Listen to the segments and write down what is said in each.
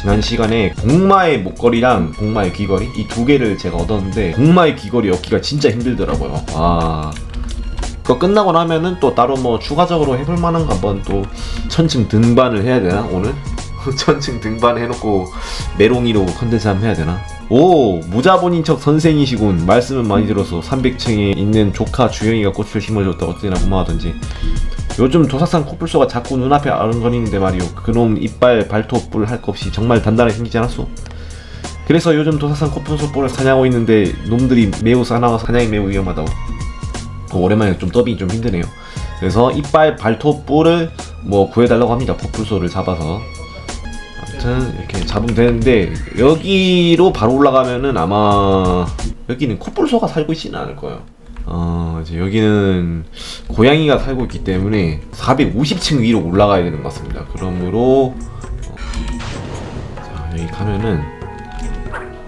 지난 시간에 복마의 목걸이랑 복마의 귀걸이 이 두 개를 제가 얻었는데 복마의 귀걸이 얻기가 진짜 힘들더라고요. 아 그거 끝나고 나면은 또 따로 뭐 추가적으로 해볼 만한 거 한번 또 천층 등반을 해야 되나 오늘? 천층 등반 해놓고 메롱이로 컨텐츠 한번 해야 되나? 오 무자본인 척 선생이시군 말씀은 많이 들어서 300층에 있는 조카 주영이가 꽃을 심어줬다고 어찌나 고마워하던지 요즘 도사산 코뿔소가 자꾸 눈앞에 아른거리는데 말이오. 그놈 이빨 발톱 뿔 할 것 없이 정말 단단하게 생기지 않았소? 그래서 요즘 도사산 코뿔소 뿔을 사냥하고 있는데 놈들이 매우 싸나워서 사냥이 매우 위험하다고 어, 오랜만에 좀 더빙이 좀 힘드네요. 그래서 이빨 발톱 뿔을 뭐 구해달라고 합니다. 코뿔소를 잡아서. 아무튼 이렇게 잡으면 되는데 여기로 바로 올라가면은 아마 여기는 코뿔소가 살고 있지는 않을 거예요 어, 이제 여기는 고양이가 살고 있기 때문에 450층 위로 올라가야 되는 것 같습니다. 그러므로 어, 자, 여기 가면은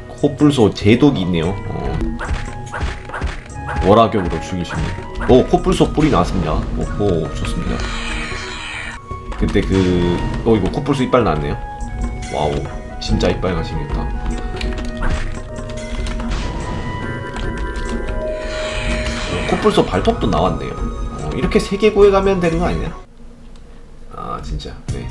코뿔소 제독이 있네요. 어, 월화격으로 있는. 오, 코뿔소 뿔이 나왔습니다. 오호, 좋습니다. 그때 그, 어, 이거 코뿔소 이빨 나왔네요. 와우, 진짜 이빨가 생겼다. 코뿔소 발톱도 나왔네요. 어, 이렇게 세개 구해가면 되는 거 아니냐? 아 진짜 네.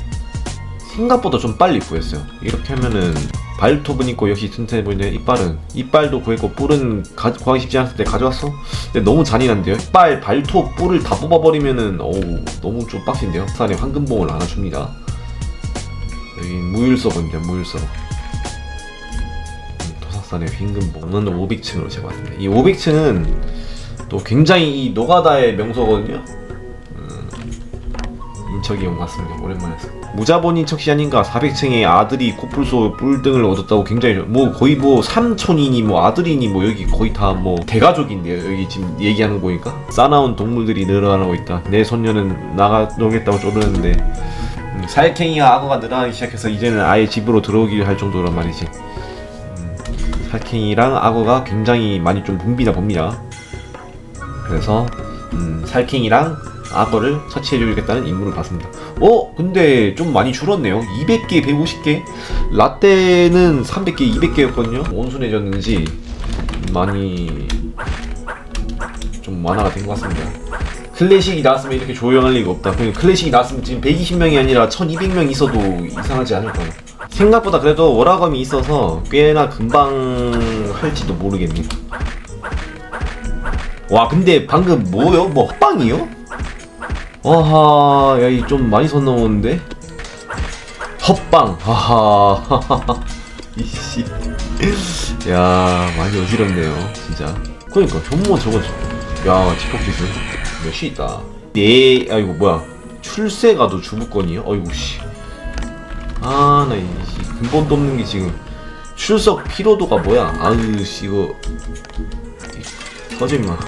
생각보다 좀 빨리 구했어요. 이렇게 하면은 발톱은 있고 역시 튼튼해 보이네. 이빨은 이빨도 구했고 뿔은 가, 구하기 쉽지 않을 때 가져왔어. 근데 너무 잔인한데요. 이빨, 발톱, 뿔을 다 뽑아버리면은 어우 너무 좀 빡신데요. 산에 황금봉을 하나 줍니다. 여기 무율서본인데 무율서. 음, 도사산의 휘금봉. 오늘 500층으로 제가 왔습니다. 이 500층은 또 굉장히 이 노가다의 명소거든요. 음, 인척이 온것 같습니다. 오랜만에. 무자본인 척시 아닌가 400층에 아들이 코뿔소 뿔등을 얻었다고 굉장히 좋- 뭐 거의 뭐 삼촌이니 뭐 아들이니 뭐 여기 거의 다 뭐 대가족인데요. 여기 지금 얘기하는 거 보니까 싸나운 동물들이 늘어나고 있다. 내 손녀는 나가 놀겠다고 쪼르는데 음, 살쾡이와 악어가 늘어나기 시작해서 이제는 아예 집으로 들어오기 할 정도란 말이지. 음, 살쾡이랑 악어가 굉장히 많이 좀 붐비나 봅니다. 그래서 음, 살쾡이랑 악어를 처치해주겠다는 임무를 받습니다. 어? 근데 좀 많이 줄었네요. 200개, 150개? 라떼는 300개, 200개였거든요. 온순해졌는지 많이 좀 완화가 된 것 같습니다. 클래식이 나왔으면 이렇게 조용할 리가 없다. 그냥 클래식이 나왔으면 지금 120명이 아니라 1200명 있어도 이상하지 않을 거예요. 생각보다 그래도 월화검이 있어서 꽤나 금방 할지도 모르겠네. 와 근데 방금 뭐요? 뭐 헛방이요? 와하 야이 좀 많이 선 넘었는데? 헛방 하하. 이씨. 야 많이 어지럽네요 진짜. 그러니까 전모 저거 야 집합 기술 몇시 있다. 네 아이고 뭐야. 출세가도 주부권이요? 어이구 씨아나 이 근본도 없는 게 지금 출석 피로도가 뭐야? 아유 씨 이거. 꺼짐마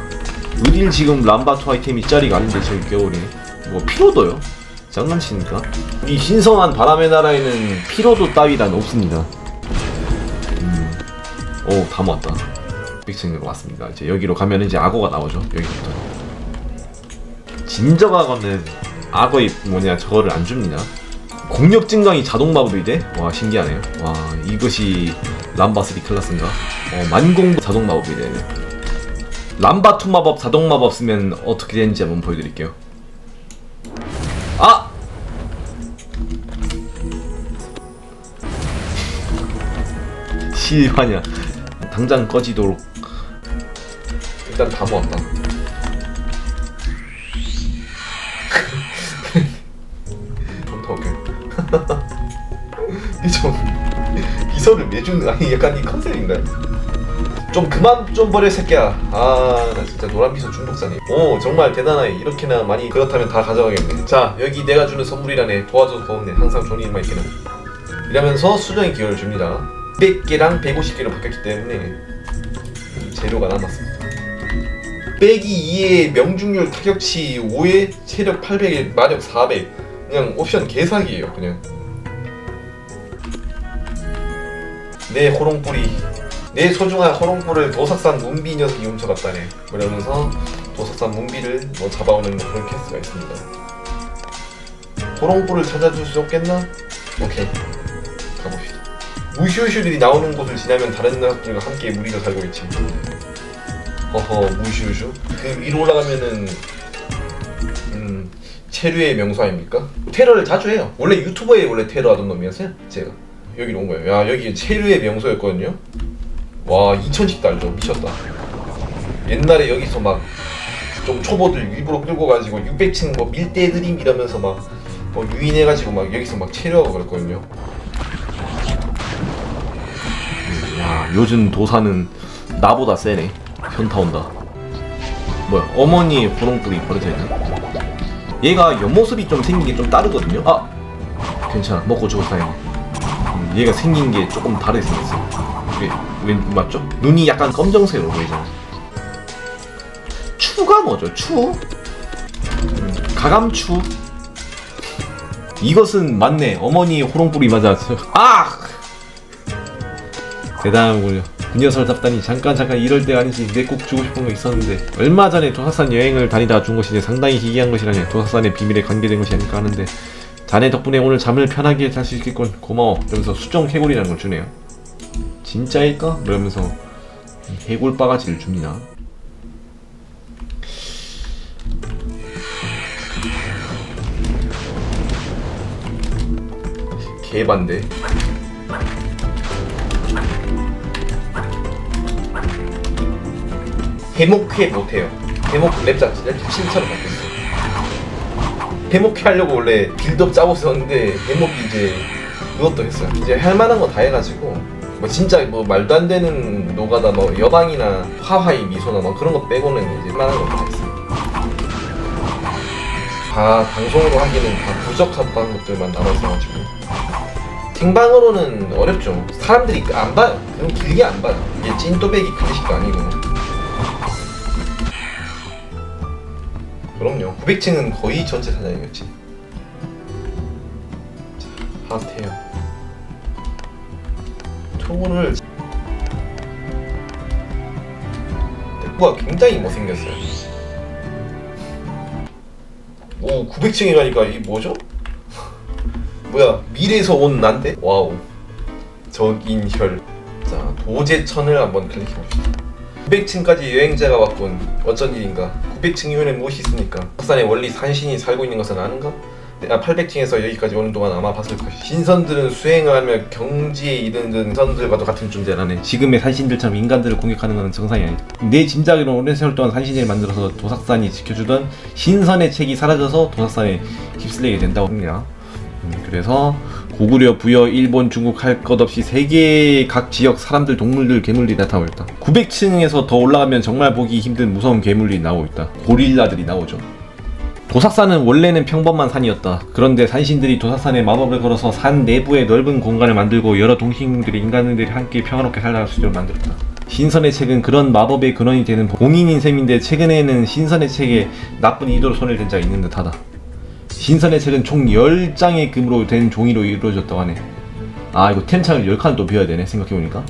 의딜 지금 람바토 아이템이 짜리가 아닌데 저기 겨울에 뭐 피로도요? 장난치니까? 이 신성한 바람의 나라에는 피로도 따위란 없습니다 음. 오 다 모았다 빅층으로 왔습니다 이제 여기로 가면 이제 악어가 나오죠 여기부터 진정 악어는 악어의 뭐냐 저거를 안 줍니다 공력 증강이 자동 마법이 돼? 와 신기하네요 와 이것이 람바3 클래스인가? 어 만공 자동 마법이 되네 람바투 마법 자동 마법 쓰면 어떻게 되는지 한번 보여드릴게요. 아! 실화냐? 당장 꺼지도록. 일단 다 모았다. 웃겨. 이좀 이소를 매주는 아니 약간 이 컨셉인가요? 좀 그만 좀 버려 새끼야. 아 나 진짜 노란 미소 중독자네 오 정말 대단하네. 이렇게나 많이 그렇다면 다 가져가겠네. 자 여기 내가 주는 선물이라네. 도와줘서 고맙네. 항상 좋은 일만 있기는. 이러면서 수정의 기회를 줍니다. 100개랑 150개로 바뀌었기 때문에 재료가 남았습니다. 빼기 2에 명중률 타격치 5에 체력 800에 마력 400 그냥 옵션 개사기예요 그냥. 내 호롱뿌리 내 소중한 호롱불을 도삭산 문비 녀석이 훔쳐갔다네 그러면서 도삭산 문비를 뭐 잡아오는 그런 캐스가 있습니다 호롱불을 찾아줄 수 없겠나? 오케이 가봅시다 무슈슈들이 나오는 곳을 지나면 다른 녀석들과 함께 무리가 살고 있지. 허허 무슈슈. 그 위로 올라가면은 음 체류의 명소 아닙니까? 테러를 자주 해요. 원래 유튜버에 원래 테러 하던 놈이었어요. 제가 여기로 온 거예요. 야 여기 체류의 명소였거든요. 와 2000씩 달죠. 미쳤다. 옛날에 여기서 막 좀 초보들 일부러 끌고 가지고 600층 뭐 밀대 드림 이러면서 막 뭐 유인해가지고 막 여기서 막 체류하고 그랬거든요. 야 요즘 도사는 나보다 세네 현타 온다 뭐야 어머니의 호롱불이 버려져 있나? 얘가 옆모습이 좀 생긴 게 좀 다르거든요 아 괜찮아 먹고 죽었다 형 음, 얘가 생긴 게 조금 다르게 생겼어 왜, 왜 맞죠? 눈이 약간 검정색으로 보이잖아 추가 뭐죠? 추? 음, 가감추? 이것은 맞네 어머니의 호롱불이 맞아 아! 대단하군요. 그 녀석을 잡다니 잠깐 잠깐 이럴 때가 아니지 내 꼭 주고 싶은 거 있었는데 얼마 전에 도사산 여행을 다니다 준 것이니 상당히 희귀한 것이라니 도사산의 비밀에 관계된 것이 아닐까 하는데 자네 덕분에 오늘 잠을 편하게 잘 수 있겠군 고마워 이러면서 수정 해골이라는 걸 주네요 진짜일까? 이러면서 해골 바가지를 줍니다 개반대. 해목회 못해요. 랩자 랩 신처럼 바뀌었어. 해목회 하려고 원래 빌드업 짜고 있었는데 해목이 이제 그것도 했어요. 이제 할 만한 거 다 해가지고 뭐 진짜 뭐 말도 안 되는 노가다 뭐 여방이나 화화이 미소나 뭐 그런 거 빼고는 이제 할 만한 거다 했어요. 다 방송으로 하기는 다 부적합한 것들만 남아있어가지고 생방으로는 어렵죠. 사람들이 안 봐요. 그럼 길게 안 봐요. 이게 찐또배기 클래식도 아니고. 그럼요. 900층은 거의 전체 사장이었지. 초보를 대꾸가 굉장히 못생겼어요. 오, 900층에 가니까 이 뭐죠? 뭐야 미래에서 온 난데? 와우 적인혈 자 도제천을 한번 클릭해봅시다 900층까지 여행자가 왔군 어쩐 일인가 900층 이후에 무엇이 있습니까 북산에 원리 산신이 살고 있는 것은 아는가? 내가 800층에서 여기까지 오는 동안 아마 봤을 것이 신선들은 수행을 하며 경지에 이르는 선들과도 같은 존재라네 지금의 산신들처럼 인간들을 공격하는 건 정상이 아니다 내 짐작으로 오랜 세월 동안 산신을 만들어서 도삭산이 지켜주던 신선의 책이 사라져서 도삭산에 휩쓸리게 된다고 합니다 음, 그래서 고구려, 부여, 일본, 중국 할 것 없이 세계의 각 지역 사람들, 동물들, 괴물들이 나타나고 있다. 900층에서 더 올라가면 정말 보기 힘든 무서운 괴물들이 나오고 있다. 고릴라들이 나오죠. 도삭산은 원래는 평범한 산이었다. 그런데 산신들이 도삭산에 마법을 걸어서 산 내부에 넓은 공간을 만들고 여러 동식물들이 인간들이 함께 평화롭게 살아갈 수 있도록 만들었다. 신선의 책은 그런 마법의 근원이 되는 공인인 셈인데 최근에는 신선의 책에 나쁜 의도로 손을 댄 자가 있는 듯하다. 신선의 책은 총 10장의 금으로 된 종이로 이루어졌다고 하네. 아, 이거 템창을 10칸 또 비워야 되네, 생각해보니까.